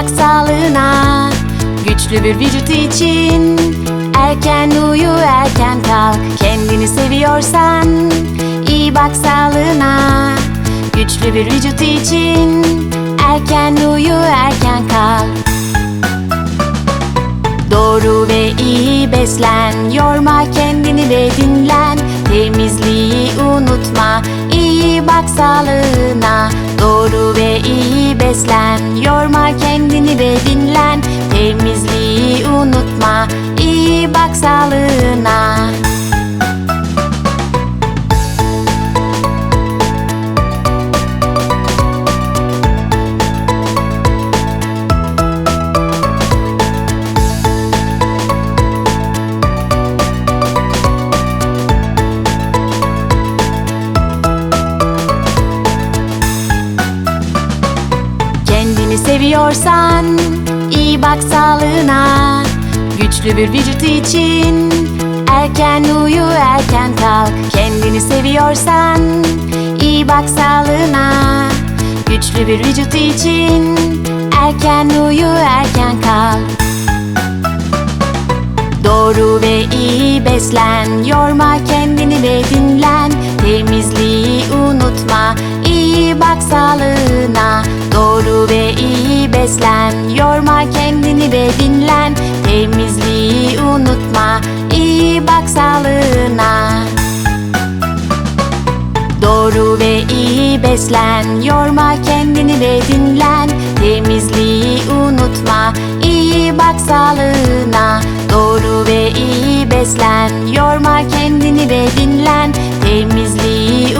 bak sağlığına. Güçlü bir vücut için Erken uyu erken kalk. Kendini seviyorsan iyi bak sağlığına. Güçlü bir vücut için Erken uyu erken kalk. Doğru ve iyi beslen Yorma kendini ve dinlen. Temizliği unutma Bak sağlığına. Doğru ve iyi beslen Yorma kendini ve dinlen. Temizliği unutma İyi bak sağlığına seviyorsan iyi bak sağlığına. Güçlü bir vücut için Erken uyu erken kalk. Kendini seviyorsan iyi bak sağlığına. Güçlü bir vücut için Erken uyu erken kalk. Doğru ve iyi beslen Yorma kendini ve dinlen. Temizliği unutma İyi bak sağlığına. Doğru ve iyi beslen Yorma kendini ve dinlen. Temizliği unutma İyi bak sağlığına. Doğru ve iyi beslen Yorma kendini ve dinlen. Temizliği unutma İyi bak sağlığına. Doğru ve iyi beslen Yorma kendini ve dinlen. Temizliği